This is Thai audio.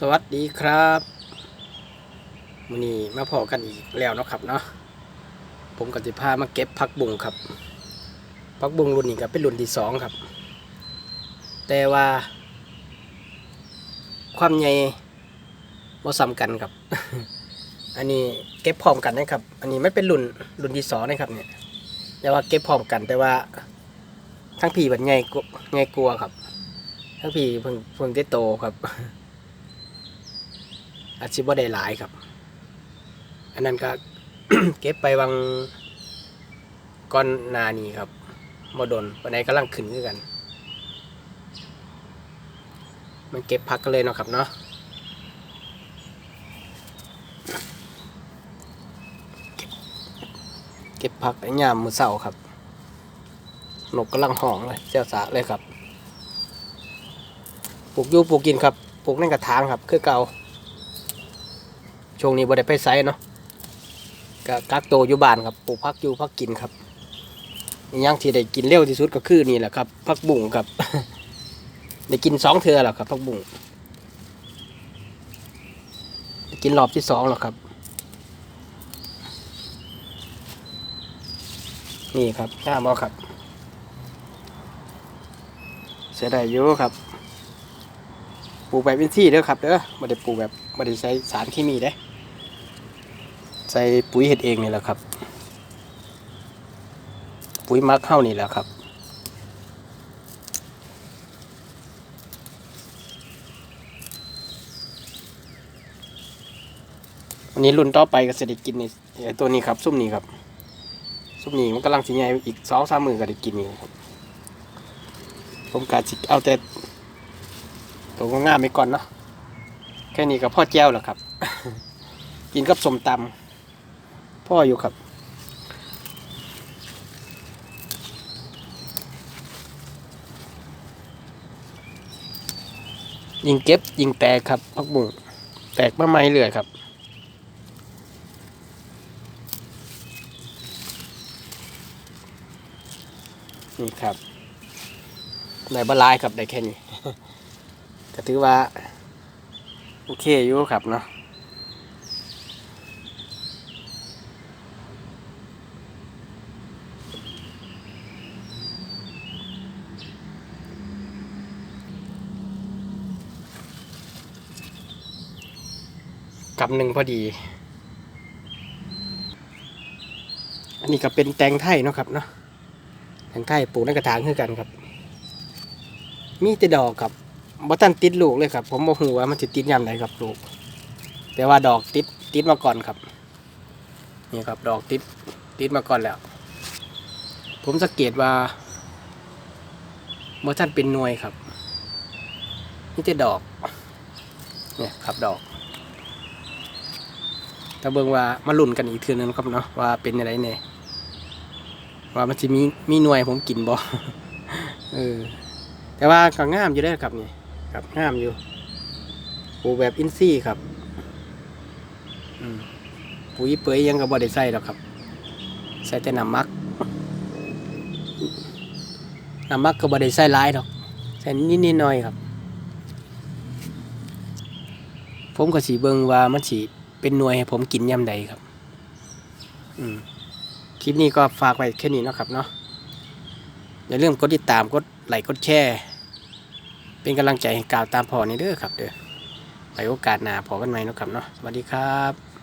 สวัสดีครับวันนี้มาพอกันอีกแล้วเนาะครับเนาะผมก็จะพามาเก็บผักบุงครับผักบุงรุ่นนี้ก็เป็นรุ่นที่สองครับ แต่ว่า ความใหญ่บ่ซ้ำกันครับ อันนี้เก็บพร้อมกันนะครับ อันนี้ไม่เป็นรุ่นรุ่นที่สองนะครับเนี่ยแต่ว่าเก็บพร้อมกัน แต่ว่าทั้งผีแบบใหญ่กว่าใหญ่กลัวครับทั้งผีเพิ่งเพิ่งได้โตครับ อาชีพว่าได้หลายครับ อันนั้นก็เก็บไปวังก้อนนานี้ครับบดนวันไหนกำลังขึ้นคือกัน มันเก็บพักกันเลยเนาะครับเนาะเก็บพักไอ้ยามมือเสาครับนกกำลังห้องเลยเจ้าสาเลยครับปลูกยูปลูกกินครับปลูกในกระถางครับ คือเก่า ช่วงนี้บ่ได้ไปไสเนาะก็กักโตอยู่บ้านครับปลูกพักอยู่พักกินครับอย่างที่ได้กินเร็วที่สุดก็คือนี่แหละครับพักบุ้งครับได้กินสองเทือแล้วครับพักบุ้งกินรอบที่สองแล้วครับ นี่ครับหน้ามอครับ เสียดายอยู่ครับ ลูกแบบวินซี่เด้อครับเด้อไม่ได้ปลูกแบบไม่ได้ใช้สารเคมีเด้ใส่ปุ๋ยเห็ดเองนี่แหละครับ ปุ๋ยมักเข้านี่แหละครับวันนี้รุ่นต่อไปก็จะได้กินในไอ้ตัวนี้ครับ ซุ่มนี้ครับ ซุ่มนี้มันกำลังสิใหญ่อีกสองสามมือก็ได้กินนี่ครับผมกาจิเอาแต่ ตัวก็ง่ามไปก่อนเนาะแค่นี้ก็พ่อแจ้วแล้วครับ กินกับสมตำพ่ออยู่ครับยิงเก็บยิงแตกครับพักบุ้งแตกมาไม่เรื่อยครับนี่ครับในบลายครับได้แค่นี้ ก็ถือว่า โอเคอยู่ครับเนาะกับหนึ่งพอดี อันนี้ก็เป็นแตงไทยเนาะครับเนาะ แตงไทยปลูกในกระถางคือกันครับ มีแต่ดอกครับ บ่ทันติดลูกเลยครับ ผมบ่ฮู้ว่ามันสิติดยามใดครับลูก แต่ว่าดอกติดติดมาก่อนครับ นี่ครับดอกติดติดมาก่อนแล้ว ผมสังเกตว่าบ่ทันเป็นหน่วยครับนี่แต่ดอกเนี่ยครับดอกแต่เบิ่งว่ามาลุ้นกันอีกเทื่อนึงครับเนาะว่าเป็นอะไรแน่ว่ามันสิมีมีหน่วยผมกินบ่เออแต่ว่าก็งามอยู่ได้ครับนี่ ครับงามอยู่ปลูกแบบอินซี่ครับปุ๋ยเปยยังกับบอด้ใส่หรอกครับ ใส่แต่น้ำมักน้ำมักก็บอด้ใส่หลายดอกใส่นิดนิดหน่อยครับ ผมก็สีเบิงว่ามันสีเป็นหน่วยให้ผมกินย่ำใดครับคลิปนี้ก็ฝากไว้แค่นี้นะครับเนาะอย่าลืมกดติดตามกดไลค์กดแชร์ เป็นกำลังใจให้กล่าวตามพอนี่เด้อครับเด้อไปโอกาสหน้าพอกันไหมนะครับเนาะสวัสดีครับ